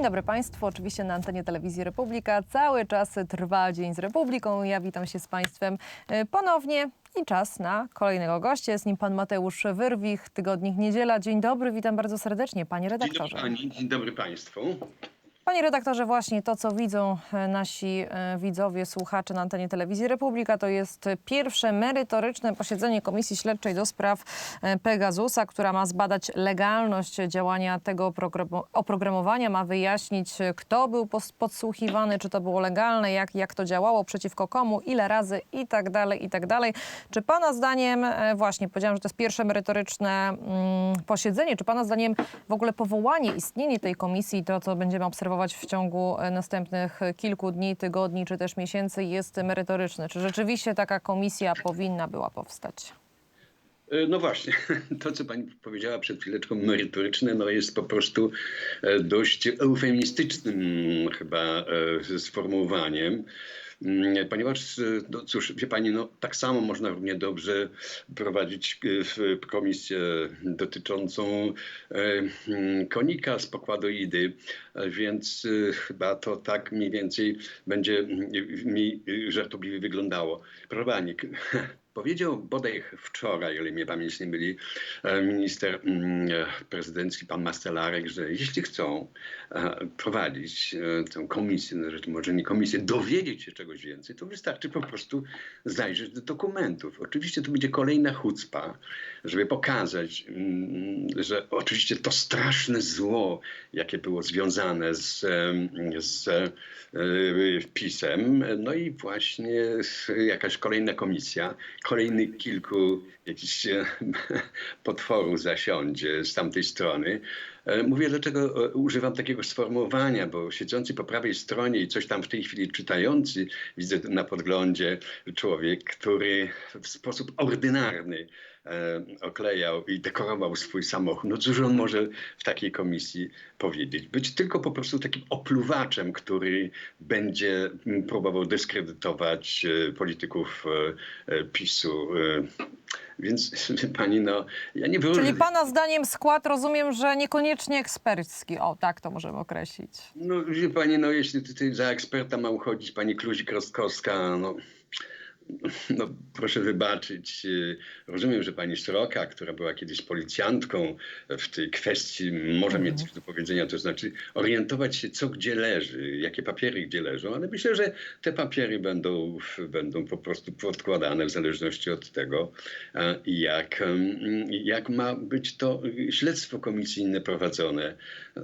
Dzień dobry Państwu. Oczywiście na antenie telewizji Republika cały czas trwa Dzień z Republiką. Ja witam się z Państwem e, ponownie i czas na kolejnego gościa. Jest nim pan Mateusz Wyrwich, tygodnik Niedziela. Dzień dobry, witam bardzo serdecznie, panie Dzień dobry redaktorze. pani, dzień dobry państwu. Panie redaktorze, właśnie to, co widzą e, nasi e, widzowie, słuchacze na antenie telewizji Republika, to jest pierwsze merytoryczne posiedzenie Komisji Śledczej do spraw e, Pegasusa, która ma zbadać legalność działania tego oprogram- oprogramowania, ma wyjaśnić, kto był podsłuchiwany, czy to było legalne, jak, jak to działało, przeciwko komu, ile razy i tak dalej, i tak dalej. Czy pana zdaniem, właśnie powiedziałam, że to jest pierwsze merytoryczne mm, posiedzenie, czy pana zdaniem w ogóle powołanie, istnienie tej komisji, to co będziemy obserwować w ciągu e, następnych kilku dni, tygodni czy też miesięcy jest merytoryczne? Czy rzeczywiście taka komisja powinna była powstać? E, No właśnie, to co pani powiedziała przed chwileczką merytoryczne, no jest po prostu e, dość eufemistycznym chyba e, sformułowaniem. Mm, Ponieważ, no cóż, wie pani, no tak samo można równie dobrze prowadzić komisję dotyczącą mm, konika z pokładoidy, e, więc chyba to tak mniej więcej będzie mm, mi żartobliwie wyglądało. Proszę pani, k- Powiedział bodaj wczoraj, ale mnie pamięć nie myli, e, minister mm, e, prezydencki, pan Mastelarek, że jeśli chcą e, prowadzić tę komisję, no, że może nie komisję, dowiedzieć się czegoś więcej, to wystarczy po prostu zajrzeć do dokumentów. Oczywiście to będzie kolejna chucpa, żeby pokazać, mm, że oczywiście to straszne zło, jakie było związane z, z e, PiSem, no i właśnie jakaś kolejna komisja, kolejny kilku jakichś e, potworów zasiądzie z tamtej strony. E, Mówię, dlaczego e, używam takiego sformułowania, bo siedzący po prawej stronie i coś tam w tej chwili czytający, widzę na podglądzie człowiek, który w sposób ordynarny oklejał i dekorował swój samochód. No cóż on może w takiej komisji powiedzieć? Być tylko po prostu takim opluwaczem, który będzie mm, próbował dyskredytować e, polityków e, e, PiSu. E, Więc pani, no ja nie wyróżniam. Czyli pana zdaniem skład, rozumiem, że niekoniecznie ekspercki. O, tak to możemy określić. No wie pani, no jeśli tutaj za eksperta ma uchodzić pani Kluzik-Rostkowska, no, no proszę wybaczyć. y, Rozumiem, że pani Sroka, która była kiedyś policjantką w tej kwestii, może mieć coś do powiedzenia, to znaczy orientować się, co gdzie leży, jakie papiery gdzie leżą, ale myślę, że te papiery będą, będą po prostu podkładane w zależności od tego, jak, em, jak ma być to śledztwo komisyjne prowadzone.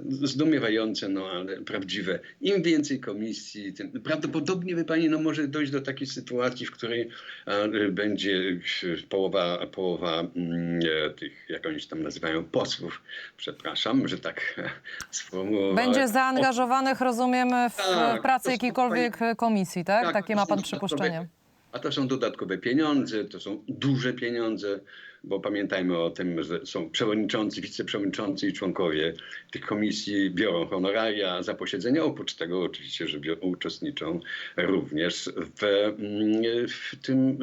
Zdumiewające, no ale prawdziwe. Im więcej komisji, tym prawdopodobnie, wie pani, no może dojść do takiej sytuacji, w której e, będzie połowa, połowa mm, e, tych, jak oni się tam nazywają, posłów, przepraszam, że tak e, sformułowałem. Będzie zaangażowanych, rozumiem, w Tak, pracę jakiejkolwiek komisji, tak? Tak, Takie ma pan przypuszczenie. A to są dodatkowe pieniądze, to są duże pieniądze, bo pamiętajmy o tym, że są przewodniczący, wiceprzewodniczący i członkowie tych komisji biorą honoraria za posiedzenia. Oprócz tego oczywiście, że bior- uczestniczą również w, mm, w, tym,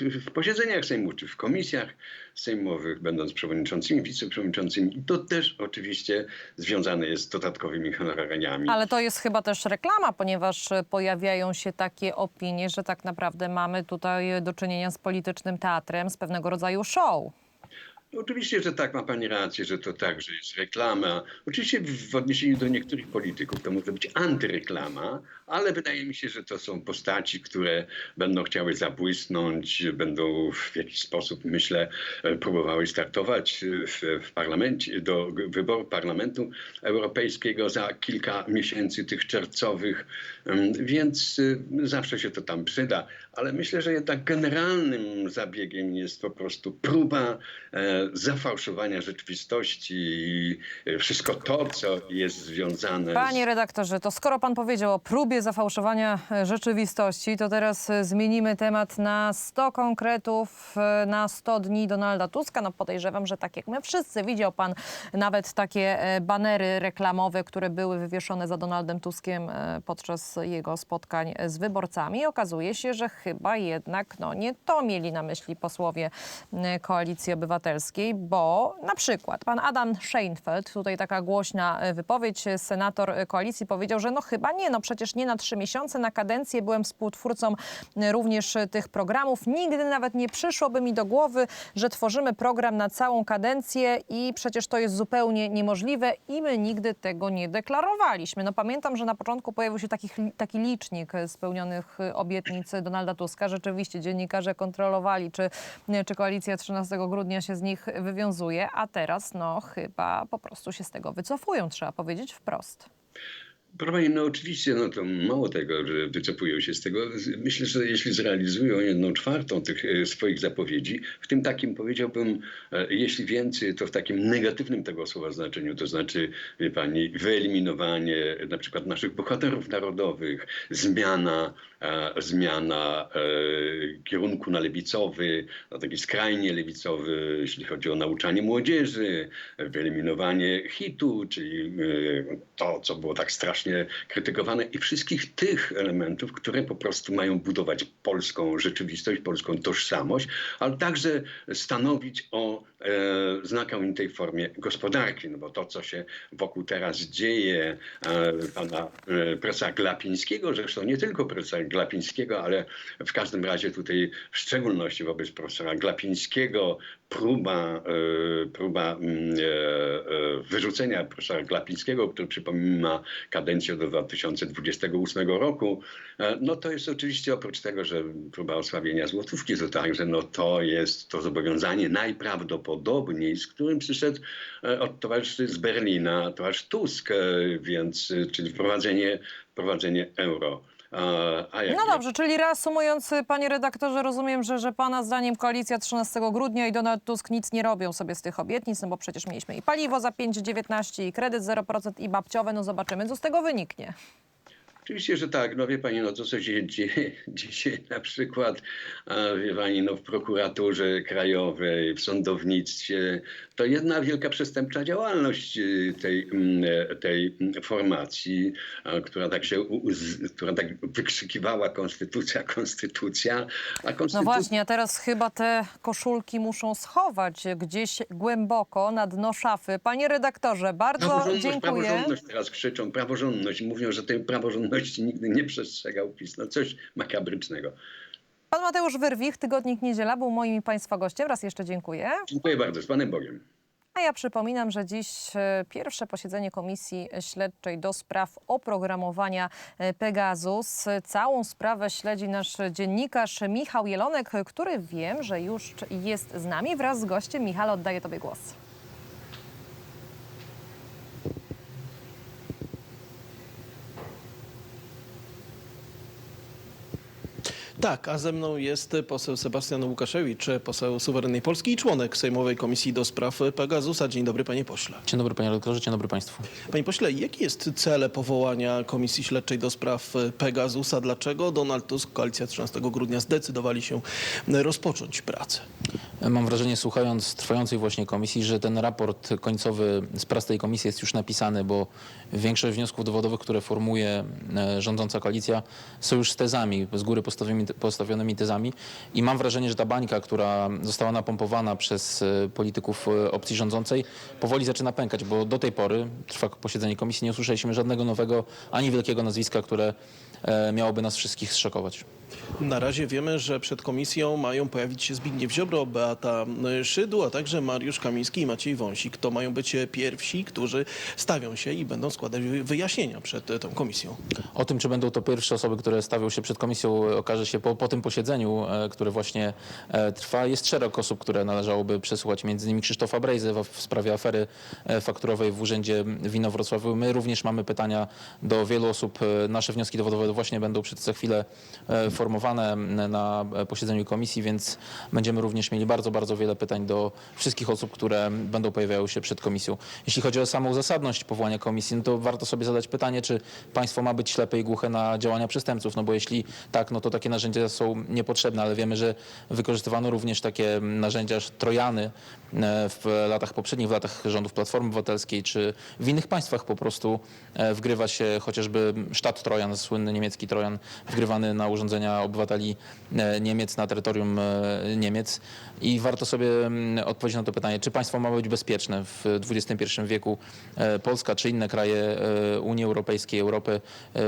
w posiedzeniach Sejmu, czy w komisjach sejmowych, będąc przewodniczącymi, wiceprzewodniczącymi. I to też oczywiście związane jest z dodatkowymi honorariami. Ale to jest chyba też reklama, ponieważ pojawiają się takie opinie, że tak naprawdę mamy tutaj do czynienia z politycznym teatrem, z pewnego rodzaju show. Oczywiście, że tak, ma Pani rację, że to także jest reklama. Oczywiście w odniesieniu do niektórych polityków to może być antyreklama, ale wydaje mi się, że to są postaci, które będą chciały zabłysnąć, będą w jakiś sposób, myślę, e, próbowały startować e, w, w parlamencie, do wyboru Parlamentu Europejskiego za kilka miesięcy tych czerwcowych, Em, więc e, zawsze się to tam przyda. Ale myślę, że jednak generalnym zabiegiem jest po prostu próba e, zafałszowania rzeczywistości i wszystko to, co jest związane Panie redaktorze, to skoro pan powiedział o próbie zafałszowania e, rzeczywistości, to teraz e, zmienimy temat na 100 konkretów, e, na 100 dni Donalda Tuska. No podejrzewam, że tak jak my wszyscy, widział pan nawet takie banery reklamowe, które były wywieszone za Donaldem Tuskiem podczas jego spotkań z wyborcami. Okazuje się, że chyba jednak no, nie to mieli na myśli posłowie Koalicji Obywatelskiej, bo na przykład pan Adam Scheinfeld, tutaj taka głośna y, wypowiedź, y, senator y, Koalicji powiedział, że no chyba nie, no przecież nie na trzy miesiące, na kadencję byłem współtwórcą również tych programów. Nigdy nawet nie przyszłoby mi do głowy, że tworzymy program na całą kadencję i przecież to jest zupełnie niemożliwe i my nigdy tego nie deklarowaliśmy. No pamiętam, że na początku pojawił się taki, taki licznik spełnionych obietnic Donalda Tuska. Rzeczywiście dziennikarze kontrolowali, czy, czy koalicja 13 grudnia się z nich wywiązuje, a teraz no chyba po prostu się z tego wycofują, trzeba powiedzieć wprost. Proszę Pani, no oczywiście, no to mało tego, że wycofują się z tego. Myślę, że jeśli zrealizują jedną czwartą tych e, swoich zapowiedzi, w tym takim powiedziałbym, e, jeśli więcej, to w takim negatywnym tego słowa znaczeniu, to znaczy, wie Pani, wyeliminowanie na przykład naszych bohaterów narodowych, zmiana, e, zmiana kierunku na lewicowy, na taki skrajnie lewicowy, jeśli chodzi o nauczanie młodzieży, wyeliminowanie hitu, czyli to, co było tak strasznie krytykowane i wszystkich tych elementów, które po prostu mają budować polską rzeczywistość, polską tożsamość, ale także stanowić o e, znakomitej formie gospodarki, no bo to, co się wokół teraz dzieje, e, pana e, profesora Glapińskiego, zresztą nie tylko profesora Glapińskiego, ale w każdym razie tutaj w szczególności wobec profesora Glapińskiego próba, e, próba mm, e, e, wyrzucenia profesora Glapińskiego, który przypomina ma kadencję do 2028 roku, no to jest oczywiście oprócz tego, że próba osłabienia złotówki, to także no to jest to zobowiązanie najprawdopodobniej, z którym przyszedł od towarzyszy z Berlina, towarzysz Tusk, więc, czyli wprowadzenie, wprowadzenie euro. A, jak No nie- dobrze, czyli reasumując, panie redaktorze, rozumiem, że, że pana zdaniem koalicja 13 grudnia i Donald Tusk nic nie robią sobie z tych obietnic, no bo przecież mieliśmy i paliwo za 5,19 i kredyt 0% i babciowe, no zobaczymy, co z tego wyniknie. Oczywiście, że tak. No wie pani, no to co się dzieje dzisiaj na przykład, wie pani, no w prokuraturze krajowej, w sądownictwie, to jedna wielka przestępcza działalność y, tej, mm, e, tej formacji, która tak się, która tak wykrzykiwała konstytucja, konstytucja, a No konstytucja... właśnie, a teraz chyba te koszulki muszą schować gdzieś głęboko na dno szafy. Panie redaktorze, bardzo Praworządność, dziękuję. praworządność teraz krzyczą, praworządność. Mówią, że tej praworządności nigdy nie przestrzegał PiS. No coś makabrycznego. Pan Mateusz Wyrwich, Tygodnik Niedziela, był moim i państwa gościem. Raz jeszcze dziękuję. Dziękuję bardzo, z Panem Bogiem. A ja przypominam, że dziś e, pierwsze posiedzenie Komisji Śledczej do spraw oprogramowania e, Pegasus. Całą sprawę śledzi nasz dziennikarz Michał Jelonek, który wiem, że już jest z nami wraz z gościem. Michał, oddaję Tobie głos. Tak, a ze mną jest poseł Sebastian Łukaszewicz, poseł suwerennej Polski i członek Sejmowej Komisji do Spraw Pegasusa. Dzień dobry, panie pośle. Dzień dobry panie redaktorze, dzień dobry państwu. Panie pośle, jaki jest cel powołania Komisji Śledczej do Spraw Pegasusa? Dlaczego Donald Tusk, Koalicja 13 grudnia zdecydowali się rozpocząć pracę? Mam wrażenie, słuchając trwającej właśnie komisji, że ten raport końcowy z prac tej komisji jest już napisany, bo większość wniosków dowodowych, które formułuje e, rządząca koalicja, są już z tezami, z góry postawionymi, postawionymi tezami. I mam wrażenie, że ta bańka, która została napompowana przez e, polityków e, opcji rządzącej, powoli zaczyna pękać, bo do tej pory, trwa posiedzenie komisji, nie usłyszeliśmy żadnego nowego, ani wielkiego nazwiska, które e, miałoby nas wszystkich zszokować. Na razie wiemy, że przed komisją mają pojawić się Zbigniew Ziobro, Beata Szydło, a także Mariusz Kamiński i Maciej Wąsik. To mają być pierwsi, którzy stawią się i będą składać wyjaśnienia przed tą komisją. O tym, czy będą to pierwsze osoby, które stawią się przed komisją, okaże się po, po tym posiedzeniu, e, które właśnie e, trwa. Jest szereg osób, które należałoby przesłuchać, między innymi Krzysztofa Brejzy w, sprawie afery e, fakturowej w Urzędzie Wino Wrocławiu. My również mamy pytania do wielu osób. Nasze wnioski dowodowe właśnie będą przed za chwilę formowane na posiedzeniu komisji, więc będziemy również mieli bardzo, bardzo wiele pytań do wszystkich osób, które będą pojawiały się przed komisją. Jeśli chodzi o samą zasadność powołania komisji, no to warto sobie zadać pytanie, czy państwo ma być ślepe i głuche na działania przestępców, no bo jeśli tak, no to takie narzędzia są niepotrzebne, ale wiemy, że wykorzystywano również takie narzędzia trojany e, w latach poprzednich, w latach rządów Platformy Obywatelskiej, czy w innych państwach po prostu e, wgrywa się chociażby sztat Trojan, słynny niemiecki Trojan, wgrywany na urządzenia obywateli e, Niemiec na terytorium e, Niemiec. I warto sobie mm, odpowiedzieć na to pytanie, czy państwo ma być bezpieczne w XXI wieku? E, Polska czy inne kraje Unii Europejskiej, Europy,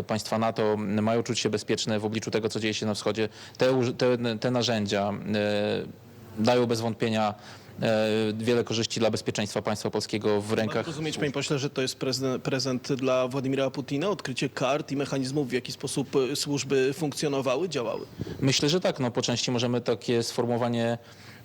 państwa NATO mają czuć się bezpieczne w obliczu tego, co dzieje się na wschodzie. Te, te, te narzędzia dają bez wątpienia wiele korzyści dla bezpieczeństwa państwa polskiego w rękach rozumieć, panie pośle, że to jest prezent, prezent dla Władimira Putina, odkrycie kart i mechanizmów, w jaki sposób e, służby funkcjonowały, działały. Myślę, że tak. No, po części możemy takie sformułowanie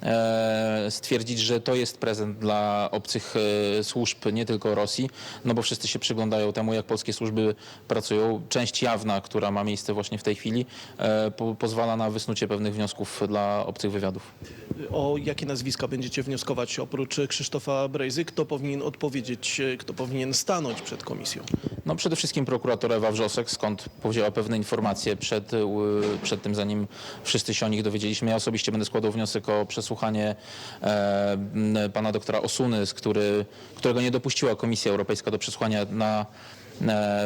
e, stwierdzić, że to jest prezent dla obcych e, służb, nie tylko Rosji, no bo wszyscy się przyglądają temu, jak polskie służby pracują. Część jawna, która ma miejsce właśnie w tej chwili, e, po, pozwala na wysnucie pewnych wniosków dla obcych wywiadów. O jakie nazwiska będziecie wnioskować oprócz Krzysztofa Brejzy? Kto powinien odpowiedzieć, e, kto powinien stanąć przed komisją? No przede wszystkim prokurator Ewa Wrzosek, skąd powzięła pewne informacje przed, y, przed tym, zanim wszyscy się o nich dowiedzieliśmy. Ja osobiście będę składał wniosek o przesłuchanie e, pana doktora Osuny, który, którego nie dopuściła Komisja Europejska do przesłuchania na e,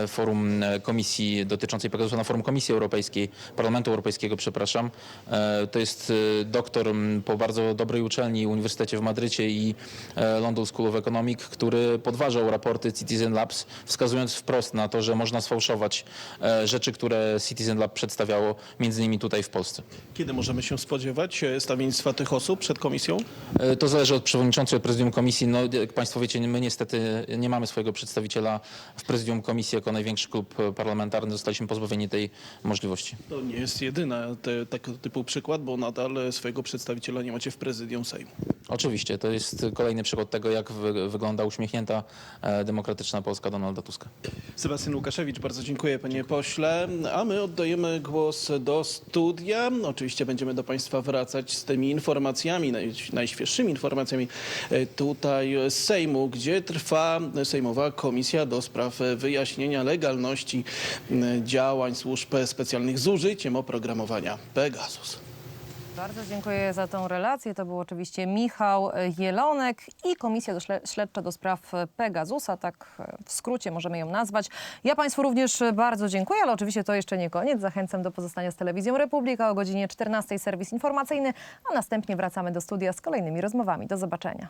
forum e, komisji dotyczącej Pegasusa na forum Komisji Europejskiej, Parlamentu Europejskiego, przepraszam. E, To jest e, doktor po bardzo dobrej uczelni, Uniwersytecie w Madrycie i e, London School of Economic, który podważał raporty Citizen Labs, wskazując wprost na to, że można sfałszować e, rzeczy, które Citizen Lab przedstawiało, między innymi tutaj w Polsce. Kiedy możemy się spodziewać e, stawiennictwa tych osób przed komisją? E, To zależy od przewodniczącej, od prezydium komisji. No, jak Państwo wiecie, my niestety nie mamy swojego przedstawiciela w prezydium komisji jako największy klub parlamentarny. Zostaliśmy pozbawieni tej możliwości. To nie jest jedyna te, tego typu przykład, bo nadal swojego przedstawiciela nie macie w prezydium Sejmu. Oczywiście, to jest kolejny przykład tego, jak wy, wygląda uśmiechnięta, e, demokratyczna Polska Donalda Tuska. Sebastian Łukaszewicz, bardzo dziękuję panie pośle. A my oddajemy głos do studia. Oczywiście będziemy do państwa wracać z tymi informacjami, naj, najświeższymi informacjami e, tutaj z Sejmu, gdzie trwa Sejmowa Komisja do spraw wyjaśnienia legalności m, działań służb specjalnych z użyciem oprogramowania Pegasus. Bardzo dziękuję za tą relację. To był oczywiście Michał Jelonek i Komisja Śledcza do spraw Pegasusa, tak e, w skrócie możemy ją nazwać. Ja Państwu również bardzo dziękuję, ale oczywiście to jeszcze nie koniec. Zachęcam do pozostania z Telewizją Republika o godzinie 14 serwis informacyjny, a następnie wracamy do studia z kolejnymi rozmowami. Do zobaczenia.